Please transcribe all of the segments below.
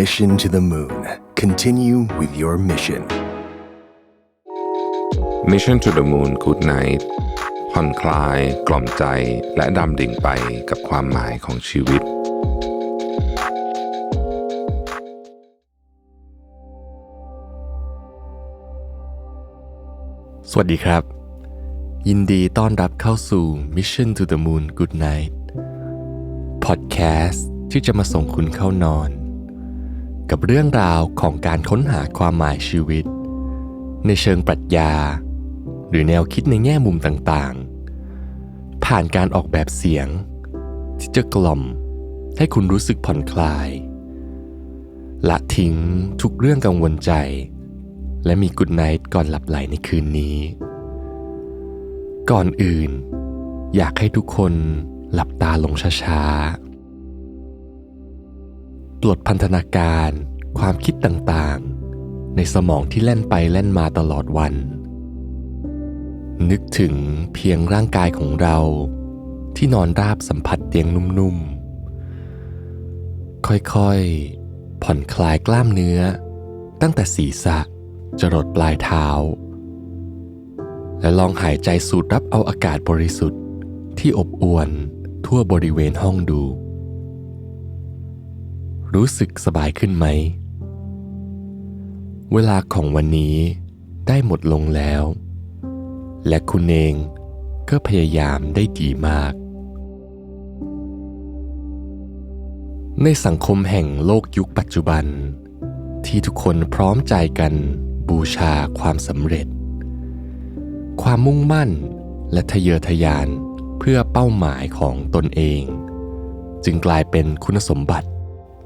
Mission to the Moon. Continue with your mission. Mission to the Moon Good Night ผ่อนคลาย กล่อมใจ และดำดิ่งไปกับความหมายของชีวิต สวัสดีครับ ยินดีต้อนรับเข้าสู่ Mission to the Moon Good Night Podcast ที่จะมาส่งคุณเข้านอน กับเรื่องราวของการค้นหาความหมายชีวิต ในเชิงปรัชญา หรือแนวคิดในแง่มุมต่างๆ ผ่านการออกแบบเสียง ที่จะกล่อมให้คุณรู้สึกผ่อนคลาย ละทิ้งทุกเรื่องกังวลใจ และมีกุดไนท์ก่อนหลับไหลในคืนนี้ ก่อนอื่น อยากให้ทุกคนหลับตาลงช้าๆ ปลดพันธนาการ ความคิดต่างๆ ในสมองที่แล่นไปแล่นมาตลอดวัน นึกถึงเพียงร่างกายของเรา ที่นอนราบสัมผัสเตียงนุ่มๆ ค่อยๆ ผ่อนคลายกล้ามเนื้อ ตั้งแต่ศีรษะจรดปลายเท้า และลองหายใจสูดรับเอาอากาศบริสุทธิ์ที่อบอวลทั่วบริเวณห้องดู รู้สึกสบายขึ้นไหม เวลาของวันนี้ได้หมดลงแล้ว และคุณเองก็พยายามได้ดีมาก ในสังคมแห่งโลกยุคปัจจุบัน ที่ทุกคนพร้อมใจกันบูชาความสำเร็จ ความมุ่งมั่นและทะเยอทะยานเพื่อเป้าหมายของตนเอง จึงกลายเป็นคุณสมบัติ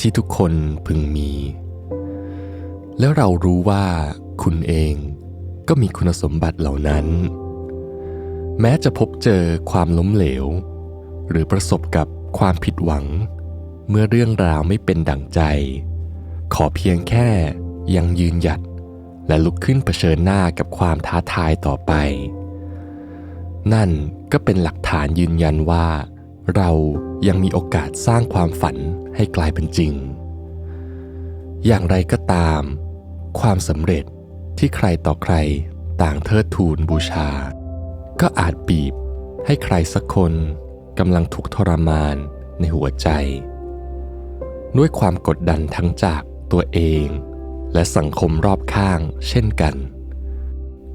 ที่ทุกคนพึงมี แล้วเรารู้ว่าคุณเองก็มีคุณสมบัติเหล่านั้น แม้จะพบเจอความล้มเหลว หรือประสบกับความผิดหวัง เมื่อเรื่องราวไม่เป็นดั่งใจ ขอเพียงแค่ยังยืนหยัดและลุกขึ้นเผชิญหน้ากับความท้าทายต่อไป นั่นก็เป็นหลักฐานยืนยันว่า เรายังมีโอกาสสร้างความฝันให้กลายเป็นจริง อย่างไรก็ตาม ความสำเร็จที่ใครต่อใครต่างเทิดทูนบูชา ก็อาจบีบให้ใครสักคนกำลังทุกทรมานในหัวใจ ด้วยความกดดันทั้งจากตัวเอง และสังคมรอบข้างเช่นกัน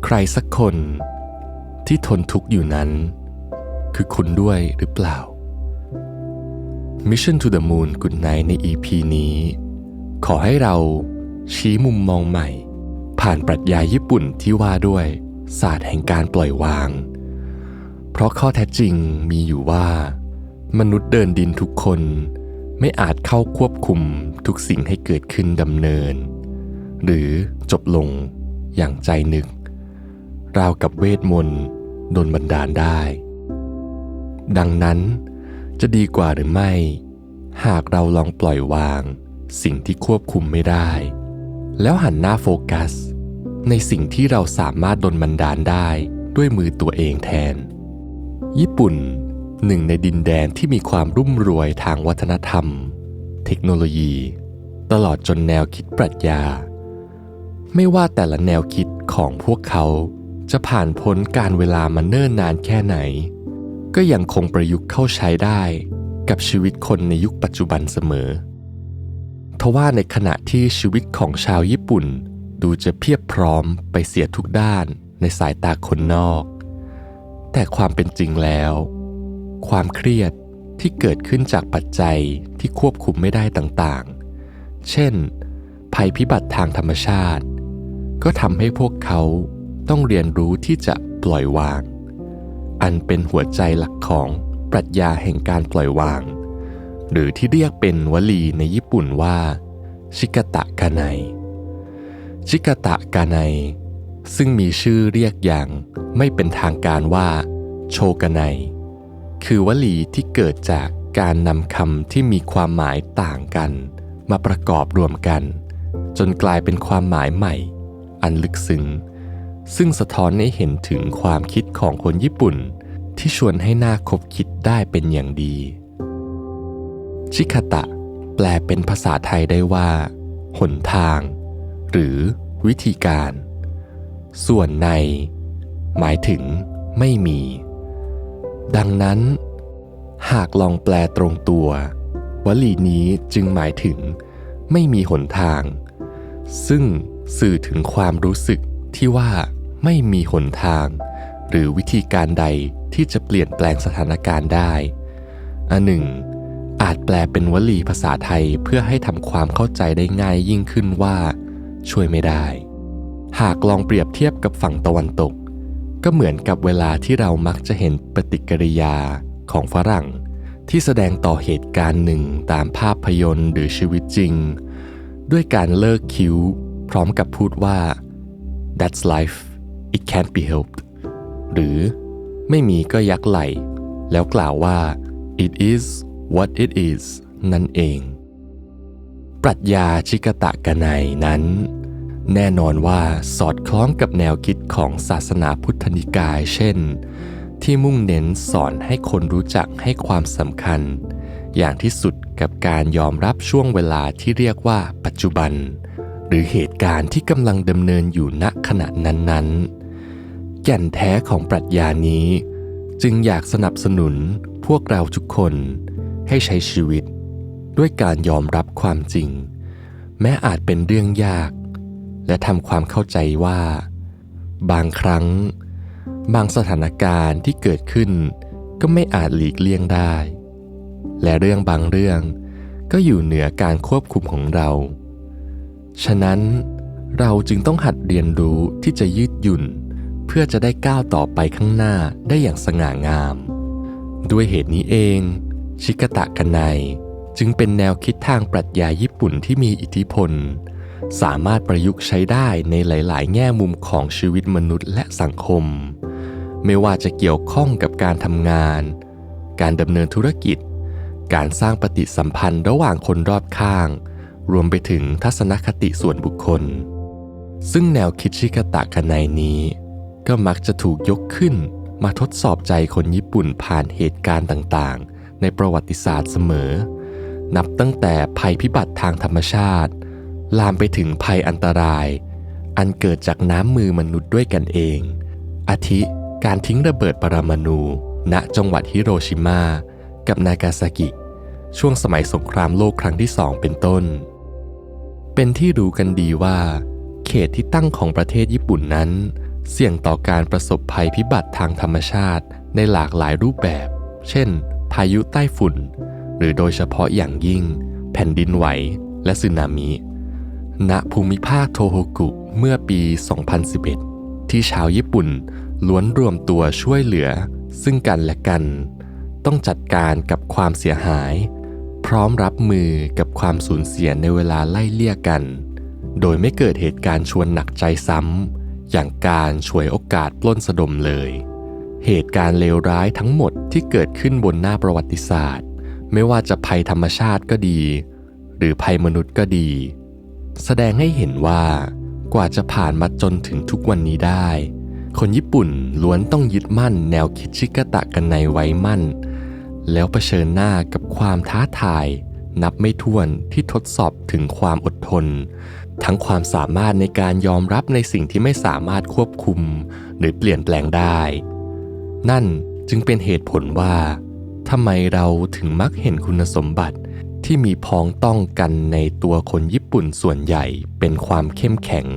ใครสักคนที่ทนทุกข์อยู่นั้น คือคุณด้วยหรือเปล่า Mission to the Moon Good Night ใน EP นี้ ขอให้เราชี้มุมมองใหม่ ผ่านปรัชญาญี่ปุ่นที่ว่าด้วยศาสตร์แห่งการปล่อยวาง เพราะข้อแท้จริงมีอยู่ว่า มนุษย์เดินดินทุกคน ไม่อาจเข้าควบคุมทุกสิ่งให้เกิดขึ้นดำเนิน หรือจบลงอย่างใจนึก ราวกับเวทมนต์โดนบันดาลได้ ดังนั้น จะดีกว่าหรือไม่ หากเราลองปล่อยวาง สิ่งที่ควบคุมไม่ได้ แล้วหันหน้าโฟกัส ในสิ่งที่เราสามารถดนบันดาลได้ด้วยมือตัวเองแทน ญี่ปุ่นหนึ่งในดินแดนที่มีความรุ่มรวยทางวัฒนธรรม เทคโนโลยี ตลอดจนแนวคิดปรัชญา ไม่ว่าแต่ละแนวคิดของพวกเขาจะผ่านพ้นการเวลามาเนิ่นนานแค่ไหน ก็ยังคงประยุกต์เข้าใช้ได้กับชีวิตคนในยุคปัจจุบันเสมอทว่าในขณะที่ชีวิตของชาวญี่ปุ่น ดูจะเพียบพร้อมไปเสียทุกด้านในสายตาคนนอก แต่ความเป็นจริงแล้ว ความเครียดที่เกิดขึ้นจากปัจจัยที่ควบคุมไม่ได้ต่างๆ เช่น ภัยพิบัติทางธรรมชาติ ก็ทำให้พวกเขาต้องเรียนรู้ที่จะปล่อยวาง อันเป็นหัวใจหลักของปรัชญาแห่งการปล่อยวาง หรือที่เรียกเป็นวลีในญี่ปุ่นว่า ชิกตะกาไนชิกตะกาไนซึ่งมีชื่อเรียกอย่างไม่เป็นทางการว่า โชกาไนคือวลีที่เกิดจากการนำคำที่มีความหมายต่างกัน มาประกอบรวมกัน จนกลายเป็นความหมายใหม่ อันลึกซึ้ง ซึ่งสะท้อนให้เห็นถึงความคิดของคนญี่ปุ่น ที่ชวนให้น่าคบคิดได้เป็นอย่างดี ชิคาตะ แปลเป็นภาษาไทยได้ว่า หนทาง หรือวิธีการ ส่วนใน หมายถึงไม่มี ดังนั้น หากลองแปลตรงตัว วลีนี้จึงหมายถึง ไม่มีหนทาง ซึ่งสื่อถึงความรู้สึก ที่ว่าไม่มีหนทาง หรือวิธีการใดที่จะเปลี่ยนแปลงสถานการณ์ได้ อันหนึ่ง อาจแปลเป็นวลีภาษาไทยเพื่อให้ทำความเข้าใจได้ง่ายยิ่งขึ้นว่า ช่วยไม่ได้ หากลองเปรียบเทียบกับฝั่งตะวันตก ก็เหมือนกับเวลาที่เรามักจะเห็นปฏิกิริยาของฝรั่ง ที่แสดงต่อเหตุการณ์หนึ่งตามภาพยนตร์หรือชีวิตจริง ด้วยการเลิกคิ้ว พร้อมกับพูดว่า that's life it can't be helped หรือไม่มีก็ยักไหล แล้วกล่าวว่า it is what it is นั่นเอง ปรัชญาชิกตะกนัยนั้น แน่นอนว่าสอดคล้องกับแนวคิดของศาสนาพุทธนิกาย เช่น ที่มุ่งเน้นสอนให้คนรู้จักให้ความสำคัญ อย่างที่สุดกับการยอมรับช่วงเวลาที่เรียกว่าปัจจุบัน รือเหตุการณ์ที่กำลังดำเนินอยู่ณขณะนั้นๆแก่นแท้ของปรัชญานี้ จึงอยากสนับสนุนพวกเราทุกคนให้ใช้ชีวิต ด้วยการยอมรับความจริง แม้อาจเป็นเรื่องยาก และทำความเข้าใจว่า บางครั้ง บางสถานการณ์ที่เกิดขึ้น ก็ไม่อาจหลีกเลี่ยงได้ และเรื่องบางเรื่องก็อยู่เหนือการควบคุมของเรา ฉะนั้นเราจึงต้องหัดเรียนรู้ที่จะยืดหยุ่น เพื่อจะได้ก้าวต่อไปข้างหน้าได้อย่างสง่างาม ด้วยเหตุนี้เอง ชิกตะกันไนจึงเป็นแนวคิดทางปรัชญาญี่ปุ่นที่มีอิทธิพล สามารถประยุกต์ใช้ได้ในหลาย ๆ แง่มุมของชีวิตมนุษย์และสังคม ไม่ว่าจะเกี่ยวข้องกับการทำงาน การดำเนินธุรกิจ การสร้างปฏิสัมพันธ์ระหว่างคนรอบข้าง รวมไปถึงทัศนคติส่วนบุคคล ซึ่งแนวคิดชิกตะกันไนนี้ ก็มักจะถูกยกขึ้นมาทดสอบใจคนญี่ปุ่นผ่านเหตุการณ์ต่างๆ ในประวัติศาสตร์เสมอ นับตั้งแต่ภัยพิบัติทางธรรมชาติ ลามไปถึงภัยอันตราย อันเกิดจากน้ำมือมนุษย์ด้วยกันเอง อาทิการทิ้งระเบิดปรมาณูณจังหวัดฮิโรชิมา กับนากาซากิ ช่วงสมัยสงครามโลกครั้งที่สองเป็นต้น เป็นที่รู้กันดีว่า เขตที่ตั้งของประเทศญี่ปุ่นนั้น เสี่ยงต่อการประสบภัยพิบัติทางธรรมชาติในหลากหลายรูปแบบ เช่น พายุใต้ฝุ่น หรือโดยเฉพาะอย่างยิ่ง แผ่นดินไหวและสึนามิ ณ ภูมิภาคโทโฮกุเมื่อปี 2011 ที่ชาวญี่ปุ่นล้วนรวมตัวช่วยเหลือซึ่งกันและกัน ต้องจัดการกับความเสียหาย พร้อมรับมือกับความสูญเสียในเวลาไล่เลี่ยกัน โดยไม่เกิดเหตุการณ์ชวนหนักใจซ้ำ อย่างการฉวยโอกาสปล้นสะดมเลย เหตุการณ์เลวร้ายทั้งหมดที่เกิดขึ้นบนหน้าประวัติศาสตร์ ไม่ว่าจะภัยธรรมชาติก็ดี หรือภัยมนุษย์ก็ดี แสดงให้เห็นว่ากว่าจะผ่านมาจนถึงทุกวันนี้ได้ คนญี่ปุ่นล้วนต้องยึดมั่นแนวคิดชิกตะกันในไว้มั่น แล้วเผชิญหน้ากับความท้าทาย นับไม่ถ้วนที่ทดสอบถึงความอดทน ทั้งความสามารถในการยอมรับในสิ่งที่ไม่สามารถควบคุม หรือเปลี่ยนแปลงได้ นั่นจึงเป็นเหตุผลว่าทำไมเราถึงมักเห็นคุณสมบัติที่มีพ้องต้องกันในตัวคนญี่ปุ่นส่วนใหญ่เป็นความเข้มแข็ง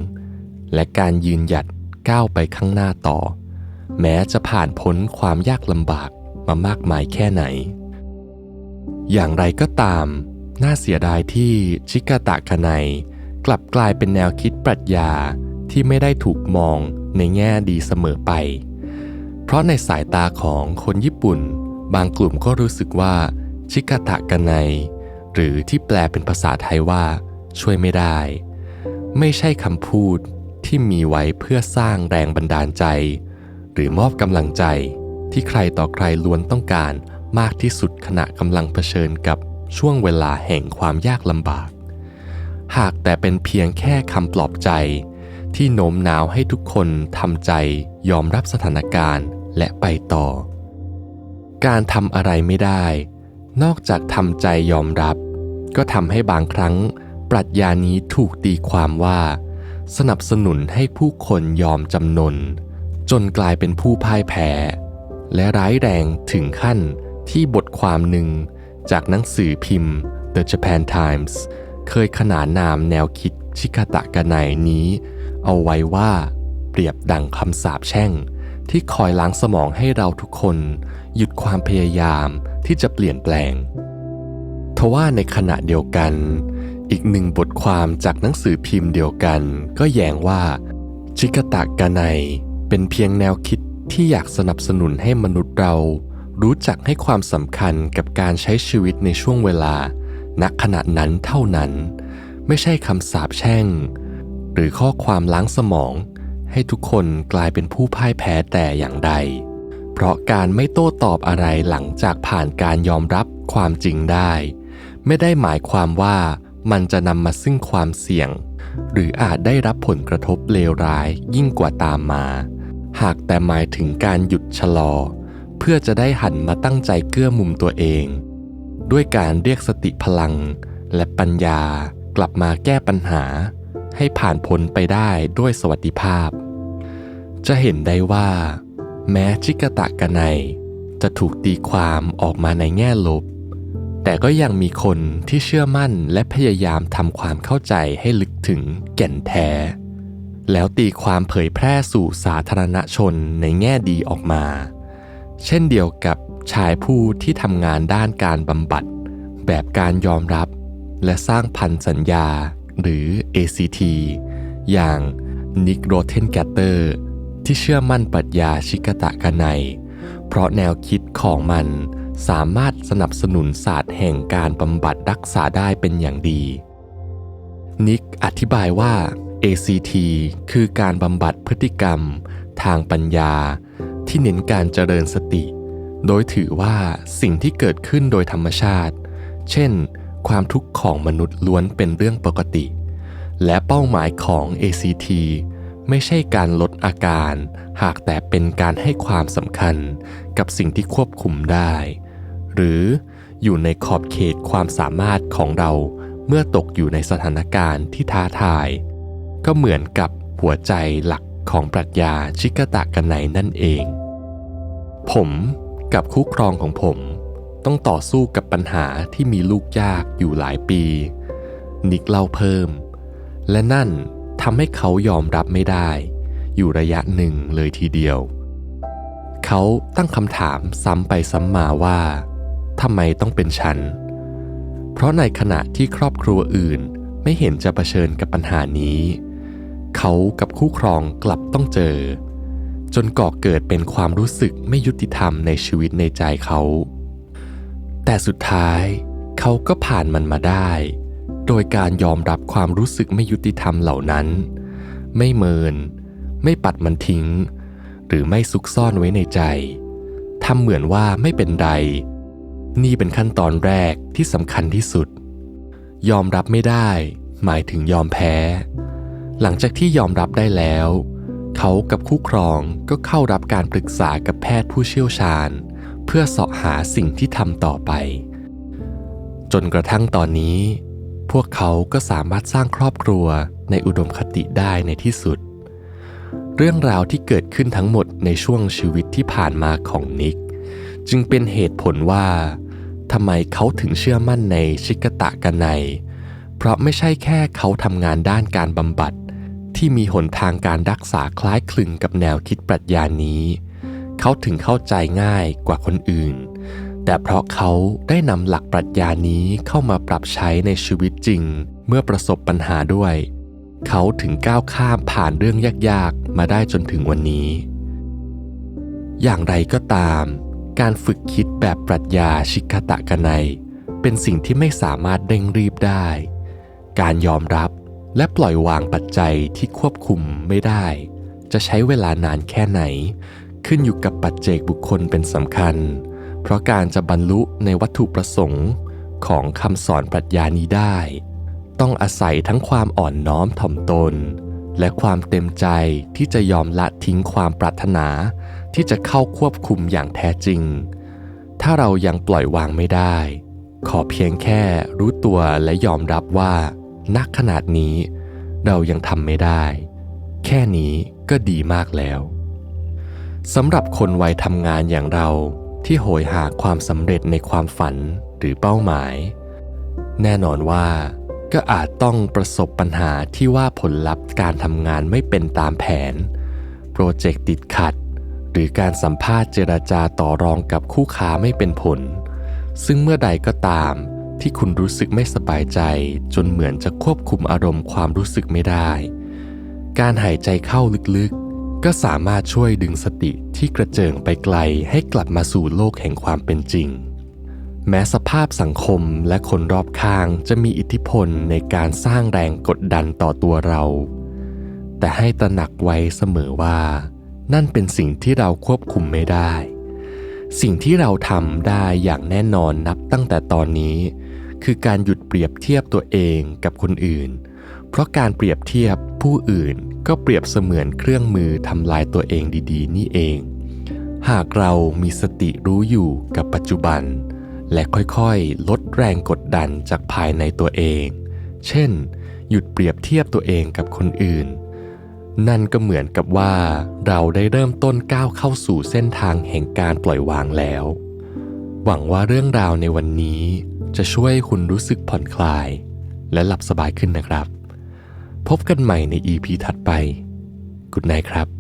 และการยืนหยัดก้าวไปข้างหน้าต่อ แม้จะผ่านพ้นความยากลำบาก มามากมายแค่ไหน อย่างไรก็ตาม น่าเสียดายที่ชิกาตะคาไนกลับกลายเป็นแนวคิดปรัชญาที่ไม่ได้ถูกมองในแง่ดีเสมอไป เพราะในสายตาของคนญี่ปุ่น บางกลุ่มก็รู้สึกว่า ชิกาตะกนไนหรือที่แปลเป็นภาษาไทยว่า ช่วยไม่ได้ ไม่ใช่คำพูดที่มีไว้เพื่อสร้างแรงบันดาลใจ หรือมอบกำลังใจ ที่ใครต่อใครล้วนต้องการมากที่สุดขณะกำลังเผชิญกับช่วงเวลาแห่งความยากลำบาก หากแต่เป็นเพียงแค่คำปลอบใจ ที่โน้มน้าวให้ทุกคนทำใจยอมรับสถานการณ์และไปต่อ การทำอะไรไม่ได้ นอกจากทำใจยอมรับ ก็ทำให้บางครั้ง ปรัชญานี้ถูกตีความว่า สนับสนุนให้ผู้คนยอมจำนน จนกลายเป็นผู้พ่ายแพ้ และร้ายแรงถึงขั้นที่บทความหนึ่ง จากหนังสือพิมพ์ The Japan Times เคยขนานนามแนวคิดชิคาตะกะไนนี้ เอาไว้ว่าเปรียบดังคำสาปแช่ง ที่คอยล้างสมองให้เราทุกคน หยุดความพยายามที่จะเปลี่ยนแปลงทว่าในขณะเดียวกัน อีกหนึ่งบทความจากหนังสือพิมพ์เดียวกัน ก็แย้งว่า ชิกตะกะไนเป็นเพียงแนวคิด ที่อยากสนับสนุนให้มนุษย์เรา รู้จักให้ความสำคัญกับการใช้ชีวิตในช่วงเวลา ณขณะนั้นเท่านั้น ไม่ใช่คำสาปแช่ง หรือข้อความล้างสมอง ให้ทุกคนกลายเป็นผู้พ่ายแพ้แต่อย่างใด เพราะการไม่โต้ตอบอะไรหลังจากผ่านการยอมรับความจริงได้ ไม่ได้หมายความว่ามันจะนำมาซึ่งความเสี่ยง หรืออาจได้รับผลกระทบเลวร้ายยิ่งกว่าตามมา หากแต่หมายถึงการหยุดชะลอ เพื่อจะได้หันมาตั้งใจเกื้อมุมตัวเอง ด้วยการเรียกสติพลัง และปัญญากลับมาแก้ปัญหา ให้ผ่านพ้นไปได้ด้วยสวัสดิภาพ จะเห็นได้ว่า แม้ชิกตะกะไนจะถูกตีความออกมาในแง่ลบ แต่ก็ยังมีคนที่เชื่อมั่นและพยายามทำความเข้าใจให้ลึกถึงแก่นแท้ แล้วตีความเผยแพร่สู่สาธารณชนในแง่ดีออกมา เช่นเดียวกับชายผู้ที่ทำงานด้านการบำบัด แบบการยอมรับ และสร้างพันสัญญาหรือ ACT อย่างนิกโรเทนแกตเตอร์ที่เชื่อมั่นปรัชญาชิกตะกะไนเพราะแนวคิดของมันสามารถสนับสนุนศาสตร์แห่งการบำบัดรักษาได้เป็นอย่างดี นิกอธิบายว่า ACT คือการบำบัดพฤติกรรม ทางปัญญา ที่เน้นการเจริญสติ โดยถือว่าสิ่งที่เกิดขึ้นโดยธรรมชาติ เช่น ความทุกข์ของมนุษย์ล้วนเป็นเรื่องปกติ และเป้าหมายของ ACT ไม่ใช่การลดอาการ หากแต่เป็นการให้ความสำคัญกับสิ่งที่ควบคุมได้ หรืออยู่ในขอบเขตความสามารถของเราเมื่อตกอยู่ในสถานการณ์ที่ท้าทาย ก็เหมือนกับหัวใจหลักของปรัชญาชิกตะกันไนนั่นเอง ผมกับคู่ครองของผมต้องต่อสู้กับปัญหาที่มีลูกยากอยู่หลายปี นิกเล่าเพิ่ม และนั่นทำให้เขายอมรับไม่ได้ อยู่ระยะหนึ่งเลยทีเดียว เขาตั้งคำถามซ้ำไปซ้ำมาว่าทำไมต้องเป็นฉัน เพราะในขณะที่ครอบครัวอื่นไม่เห็นจะเผชิญกับปัญหานี้ เขากับคู่ครองกลับต้องเจอ จนก่อเกิดเป็นความรู้สึกไม่ยุติธรรมในชีวิตในใจเขา แต่สุดท้ายเขาก็ผ่านมันมาได้ โดยการยอมรับความรู้สึกไม่ยุติธรรมเหล่านั้น ไม่เมิน ไม่ปัดมันทิ้ง หรือไม่ซุกซ่อนไว้ในใจทำเหมือนว่าไม่เป็นไร นี่เป็นขั้นตอนแรกที่สำคัญที่สุด ยอมรับไม่ได้ หมายถึงยอมแพ้ หลังจากที่ยอมรับได้แล้ว เขากับคู่ครองก็เข้ารับการปรึกษากับแพทย์ผู้เชี่ยวชาญ เพื่อเสาะหาสิ่งที่ทำต่อไป จนกระทั่งตอนนี้ พวกเขาก็สามารถสร้างครอบครัวในอุดมคติได้ในที่สุด เรื่องราวที่เกิดขึ้นทั้งหมดในช่วงชีวิตที่ผ่านมาของนิก จึงเป็นเหตุผลว่าทำไมเขาถึงเชื่อมั่นในชิกตะกันในเพราะไม่ใช่แค่เขาทำงานด้านการบำบัด ที่มีหนทางการรักษาคล้ายคลึงกับแนวคิดปรัชญานี้ เขาถึงเข้าใจง่ายกว่าคนอื่น แต่เพราะเขาได้นำหลักปรัชญานี้เข้ามาปรับใช้ในชีวิตจริง เมื่อประสบปัญหาด้วย เขาถึงก้าวข้ามผ่านเรื่องยากๆ มาได้จนถึงวันนี้ อย่างไรก็ตาม การฝึกคิดแบบปรัชญาชิคตะกันในเป็นสิ่งที่ไม่สามารถเร่งรีบได้ การยอมรับ และปล่อยวางปัจจัยที่ควบคุมไม่ได้ จะใช้เวลานานแค่ไหน ขึ้นอยู่กับปัจเจกบุคคลเป็นสำคัญ เพราะการจะบรรลุในวัตถุประสงค์ของคำสอนปรัชญานี้ได้ ต้องอาศัยทั้งความอ่อนน้อมถ่อมตน และความเต็มใจที่จะยอมละทิ้งความปรารถนา ที่จะเข้าควบคุมอย่างแท้จริง ถ้าเรายังปล่อยวางไม่ได้ ขอเพียงแค่รู้ตัวและยอมรับว่า ณขนาดนี้ เรายังทำไม่ได้ แค่นี้ก็ดีมากแล้วสำหรับคนวัยทำงานอย่างเราที่โหยหาความสำเร็จในความฝันหรือเป้าหมาย แน่นอนว่าก็อาจต้องประสบปัญหาที่ว่าผลลัพธ์การทำงานไม่เป็นตามแผน โปรเจกต์ติดขัด หรือการสัมภาษณ์เจราจาต่อรองกับคู่ค้าไม่เป็นผล ซึ่งเมื่อใดก็ตาม ที่คุณรู้สึกไม่สบายใจ จนเหมือนจะควบคุมอารมณ์ความรู้สึกไม่ได้ การหายใจเข้าลึกๆ ก็สามารถช่วยดึงสติที่กระเจิงไปไกลให้กลับมาสู่โลกแห่งความเป็นจริง แม้สภาพสังคมและคนรอบข้างจะมีอิทธิพลในการสร้างแรงกดดันต่อตัวเรา แต่ให้ตระหนักไว้เสมอว่า นั่นเป็นสิ่งที่เราควบคุมไม่ได้สิ่งที่เราทำได้อย่างแน่นอนนับตั้งแต่ตอนนี้ คือการหยุดเปรียบเทียบตัวเองกับคนอื่น เพราะการเปรียบเทียบผู้อื่นก็เปรียบเสมือนเครื่องมือทำลายตัวเองดีๆ นี่เอง หากเรามีสติรู้อยู่กับปัจจุบัน และค่อยๆ ลดแรงกดดันจากภายในตัวเอง เช่น หยุดเปรียบเทียบตัวเองกับคนอื่น นั่นก็เหมือนกับว่า เราได้เริ่มต้นก้าวเข้าสู่เส้นทางแห่งการปล่อยวางแล้ว หวังว่าเรื่องราวในวันนี้ จะช่วยให้คุณรู้สึกผ่อนคลาย และหลับสบายขึ้นนะครับ พบกันใหม่ใน EP ถัดไปกุดไนครับ